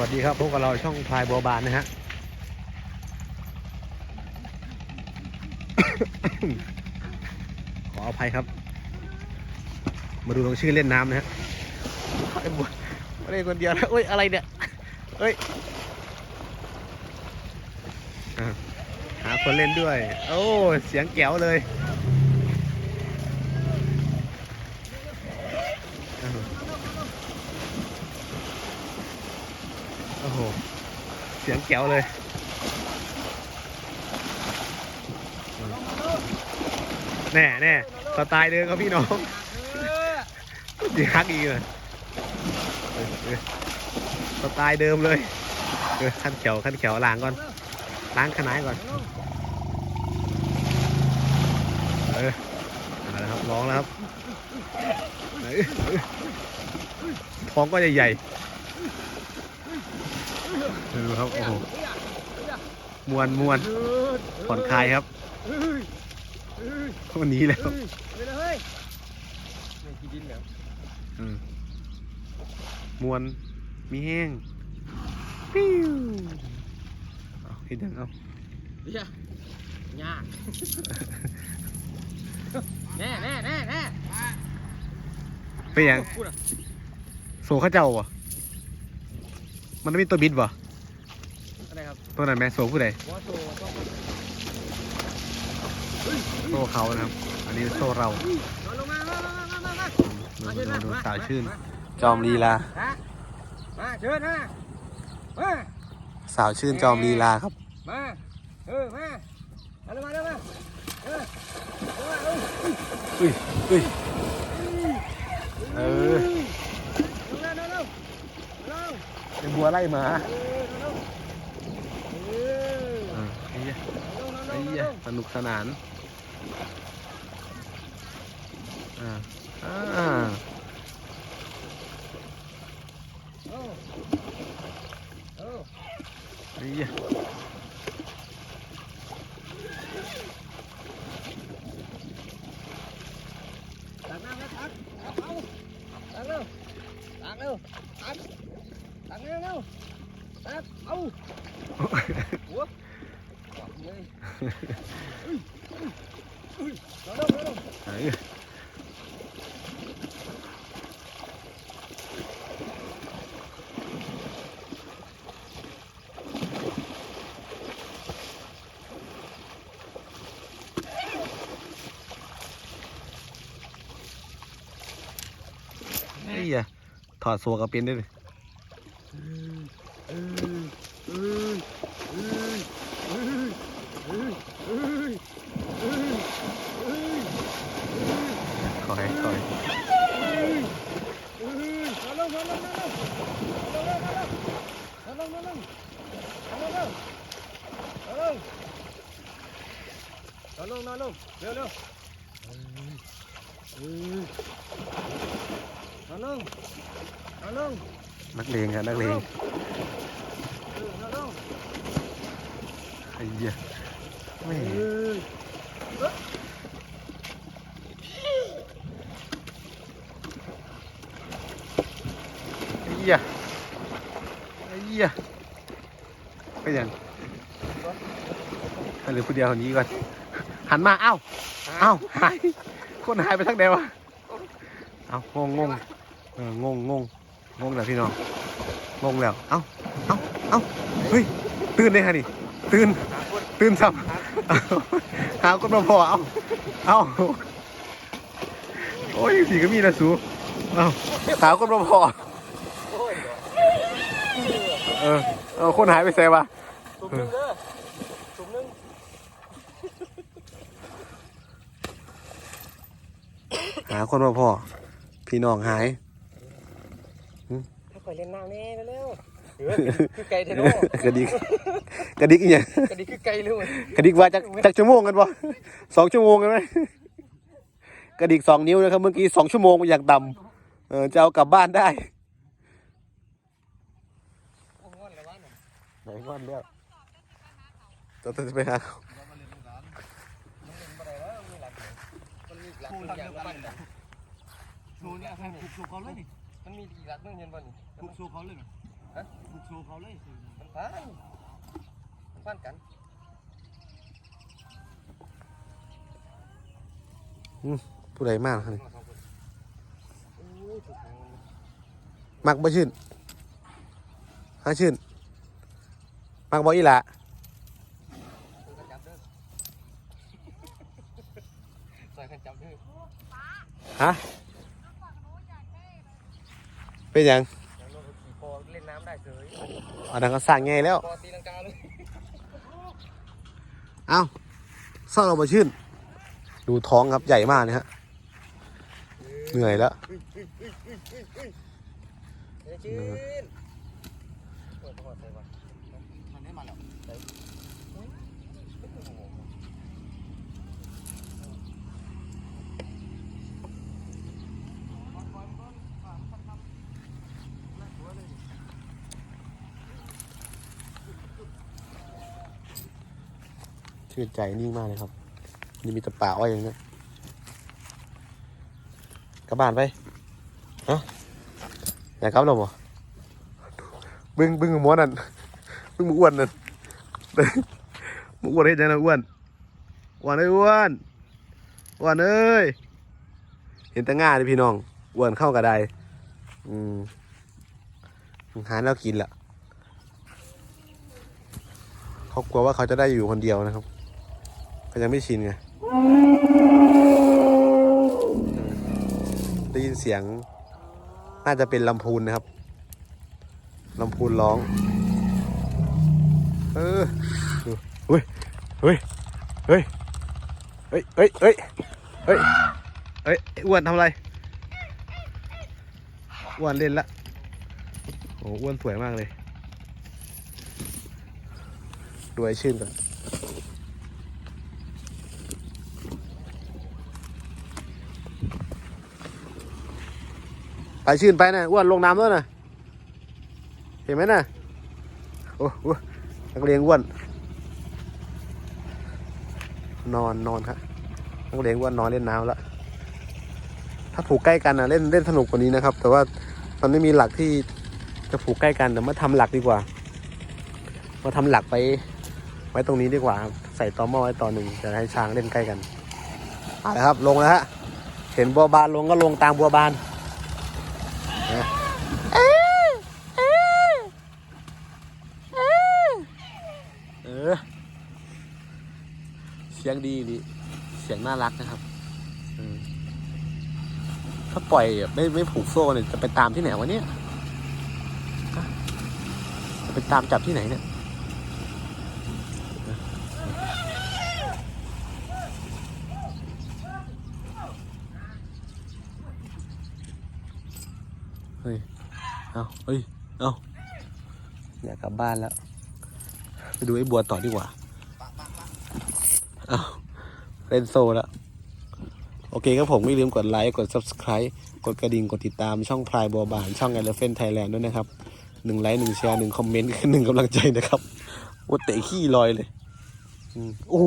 วัสดีครับพบกับเราช่องพายบัวบานนะฮะ ขออภัยครับ มาดูลงชื่อเล่นน้ำนะฮะไไม่ได้คนเดียวนะเอ้ย อะไรเนี่ยเอ้ยหาคนเล่นด้วย โอ้ เสียงแก้วเลย โห เสียงแก้วเลยแน่แน่สไตล์เดิมครับพี่น้องดีฮักอีกเลยสไตล์เดิมเลยขั้นเขียวขั้นเขียวล้างก่อนล้างขนาดก่อนเออาแล้วครับร้องแล้วครับท้องก็ใหญ่ๆ ดูครับ โอ้โหมวนมวนผ่อนคลายครับวันนี้แล้วมวนมีแห้งปิ้วเอาเห็นยังเอายากแน่แน่แน่แน่เป็นยังโซข้าเจ้าบ่มันไม่มีตัวบิดวะ ตัวไหนแม่โซผู้ใดโซเขานะครับ อันนี้โซเราดูดูดูสาวชื่น จอมลีลามาเชิญนะมาสาวชื่นจอมลีลาครับ มาเออมาเอามาเอามาเออเออเฮ้ยเฮ้ยเออเร็วเร็วเร็วเร็วบัวไล่หมา ยสนุกสนาน อ่า อ่าไอ้ยตักน้ำแล้ตักตัเอาตักเร็วตักเร็วตักตักเร็วเร็ตักเอาหัว เหี้ยถอดสัวกับเป็นได้เยเอออ nó luôn nó luôn leo leo nó luôn nó luôn mắc liền rồi nó liền. Nó luôn ây da. Mẹ หี้ยแม่เออไอ้เหี้ยไอ้เหี้ยไปยังให้เหลือผู้เดียวคนนี้ก่อน หันมา เอ้า เอ้า หาย คนหายไปทั้งเดียววะเอ้างงงงเอองงงงงงแล้วพี่น้อง งงแล้ว เอ้า เอ้า เอ้า เฮ้ย ตื่นเลยฮะนี่ ตื่น ตื่นซ้ำเอ้าหาคนมาพอเอ้า เอ้า โอ้ยผีก็มีนะสู เอ้าหาคนมาพอโอ้ย เออเออคนหายไปเซวะถุงหนึงเด้อถุงหนึงหาคนมาพอพี่น้องหายถ้าข่อยเล่นน้ำแน่เร็วคือไก่เทโนกระดิกกระดิกอีกอย่างกระดิกคือไก่เลยเว้ยกระดิกว่าจากจากชั่วโมงกันวะสองชั่วโมงกันไหมกระดิกสองนิ้วนะครับเมื่อกี้สองชั่วโมงอย่างต่ำเออจะเอากลับบ้านได้ โอ้งอนแล้ววะเนี่ย ไหนก้อนเลี้ยวจะจะไปหามันเล่นบ่ได้แล้วมันมีหลักอยู่มันมีหลักหนึ่งอย่างละมันน่ะชูเนี่ยใครผูกชูเขาเลยนี่มันมีอีกหลักหนึงเห็นบ่นี่ผูกชูเขาเลยนี่เผูกโชว์เขาเลยมันพันมันพันกันผู้ใดมากครับโอ้ยถูกทางมันมักบ่ชื่นฮะชื่น มักบ่อีหละฮะเป็นยังอย่างน้อยก็ขี่คอเล่นน้ำได้เฉยอันนั้นก็สั่งไงแล้วคอตีลังกาเลยเอ้าเราบ่ชื่น ดูท้องครับใหญ่มากนะฮะ เหนื่อยแล้วชื่น ชื่นใจนิ่งมากเลยครับ นี่มีแต่ป่าอ้อยอย่างนี้ยกลับบ้านไปฮะอยากกลับหรอบ่บึ้งบึ้งหม้วนนั่นบึ้งหมูอ้วนนั่น มูอ้วนเฮ็ดยังไงอ้วนอ้วนเอ้ยอ้วนอ้วนเอ้ยเห็นแต่ง่าเลยพี่น้องอ้วนเข้ากระไดอืมหาแล้วกินละเขากลัวว่าเขาจะได้อยู่คนเดียวนะครับก็ยังไม่ชินไงได้ยินเสียงน่าจะเป็นลำพูนนะครับลำพูนร้อง เออดูเฮ้ยเฮ้ยเฮ้ยเฮ้ยเฮ้ยเฮ้ยเฮ้ยเฮ้ยอ้วนทำอะไรอ้วนเล่นละโอ้อ้วนสวยมากเลยดูไอชื่นก่อนไปชื่นไปนะอ้วนลงน้ำแล้วนะเห็นไหมนะโอ้โห นักเรียนอ้วน นอนนอนครับนักเรียนอ้วนนอนเล่นน้ำแล้วถ้าผูกใกล้กันนะเล่นเล่นสนุกกว่านี้นะครับ แต่ว่ามันไม่มีหลักที่จะผูกใกล้กันแต่มาทำหลักดีกว่า มาทำหลักไปไว้ตรงนี้ดีกว่า ใส่ตอหม้อไว้ต่อหนึ่งจะให้ช้างเล่นใกล้กันเอาละครับ ลงแล้วฮะเห็นบัวบานลงก็ลงตามบัวบาน เออ เสียงดีดีเสียงน่ารักนะครับถ้าปล่อยไม่ไม่ผูกโซ่เนี่ยจะไปตามที่ไหนวะเนี่ยจะไปตามจับที่ไหนเนี่ยเฮ้ยเอาเฮ้ยเอาอยากกลับบ้านแล้ว ไปดูไอ้บัวต่อดีกว่า เอาเล่นโซแล้วโอเคครับผมไม่ลืมกดไลค์กด subscribe กดกระดิ่งกดติดตามช่องพลายบัวบานช่อง e l e p h a n t Thailand ด้วยนะครับหนึ่งไลค์หนึ่งแชร์หนึ่งคอมเมนต์คือหนึ่งกำลังใจนะครับว่าเตะขี้ลอยเลยอืมโอ้